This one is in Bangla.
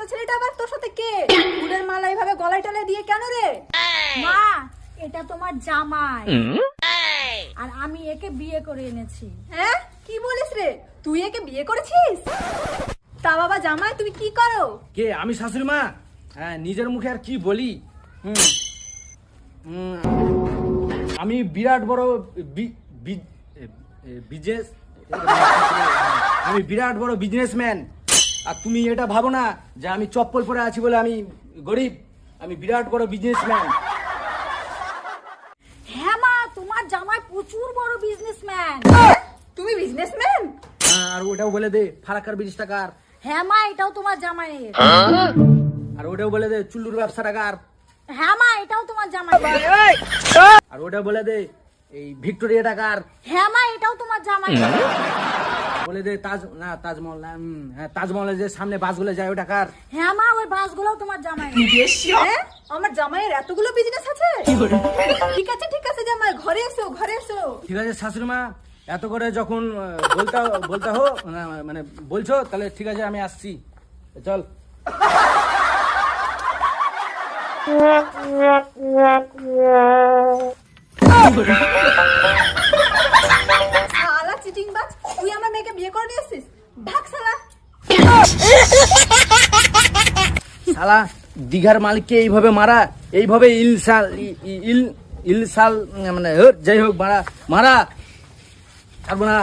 বাচ্চা ছেলেটা আবার তোর সাথে কে? ফুলের মালা এইভাবে গলায় টলায় দিয়ে কেন রে? মা, এটা তোমার জামাই। আর আমি একে বিয়ে করে এনেছি। হ্যাঁ? কি বলিস রে? তুই একে বিয়ে করেছিস? তা বাবা জামাই, তুমি কি করো? কে, আমি শাশুড়ি মা? হ্যাঁ নিজের মুখে আর কি বলি? আমি বিরাট বড় বিজনেস আমি বিরাট বড় বিজনেসম্যান। আর তুমি এটা ভাবো না যে আমি চপ্পল পরে আছি বলে আমি গরিব আমি বিরাট বড় বিজনেসম্যান হ্যাঁ মা তোমার জামাই প্রচুর বড় বিজনেসম্যান তুমি বিজনেসম্যান আর ওটাও বলে দে টাকার হ্যাঁ মা এটাও তোমার জামাইয়ের। আর ওটাও বলে দে চুল্লুর ব্যবসা টাকার হ্যাঁ মা এটাও তোমার জামাইয়ের। আর ওটা বলে দে এই ভিক্টোরিয়া টাকার হ্যাঁ মা এটাও তোমার জামাইয়ের। বলে দে তাজ না তাজমহল না হ্যাঁ তাজমহলের যে সামনে বাসগুলো যায় ওটা কার? হ্যাঁ মা ওই বাসগুলোও তোমার জামাইয়ের। হ্যাঁ আমার জামাইয়ের এতগুলো বিজনেস আছে? ঠিক আছে ঠিক আছে জামাই ঘরে এসো ঘরে এসো। ঠিক আছে শাশুড়ি মা এত করে যখন আহ, বলতে বলতে হো না, মানে বলছো তাহলে ঠিক আছে আমি আসছি। চল। শালা। দিঘার মালিককে এইভাবে মারা এইভাবে ইলসাল ইল ইলসাল মানে হোক, যাই হোক মারা মারা। ছাড়বো না।